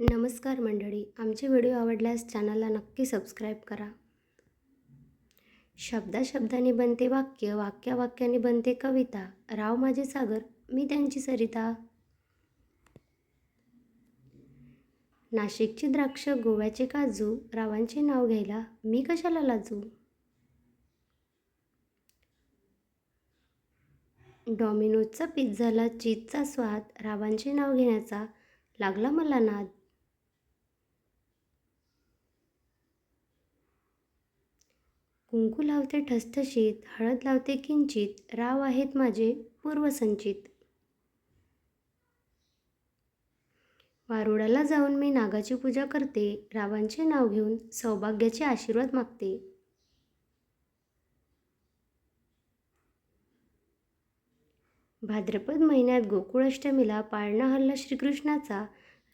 नमस्कार मंडळी आमचे व्हिडिओ आवडल्यास चॅनलला नक्की सबस्क्राईब करा. शब्दाशब्दाने बनते वाक्य वाक्या वाक्याने बनते कविता. राव माझे सागर मी त्यांची सरिता. नाशिकची द्राक्ष गोव्याचे काजू रावांचे नाव घ्यायला मी कशाला लाजू? डॉमिनोजचा पिझ्झाला चीजचा स्वाद रावांचे नाव घेण्याचा लागला मला नाद. कुंकू लावते ठसठशीत हळद लावते किंचित राव आहेत माझे पूर्वसंचित. वारुडाला जाऊन मी नागाची पूजा करते रावांचे नाव घेऊन सौभाग्याचे आशीर्वाद मागते. भाद्रपद महिन्यात गोकुळाष्टमीला पाळणा हल्ला श्रीकृष्णाचा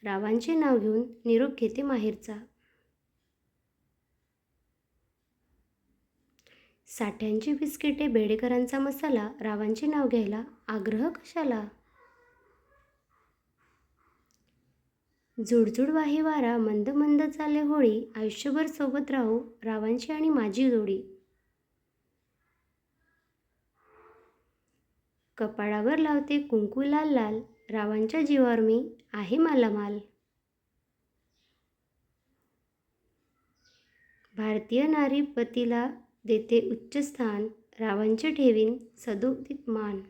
रावांचे नाव घेऊन निरोप घेते माहेरचा. साठ्यांची बिस्किटे बेडेकरांचा मसाला रावांचे नाव घ्यायला आग्रह कशाला? जुडजुड वाही वारा मंद मंद चाले होळी आयुष्यभर सोबत राहू रावांची आणि माझी जोडी. कपाळावर लावते कुंकू लाल लाल रावांच्या जीवावर मी आहे मालामाल. भारतीय नारी पतीला देते उच्च स्थान रावांचे ठेवीन सदोदित मान.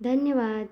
धन्यवाद.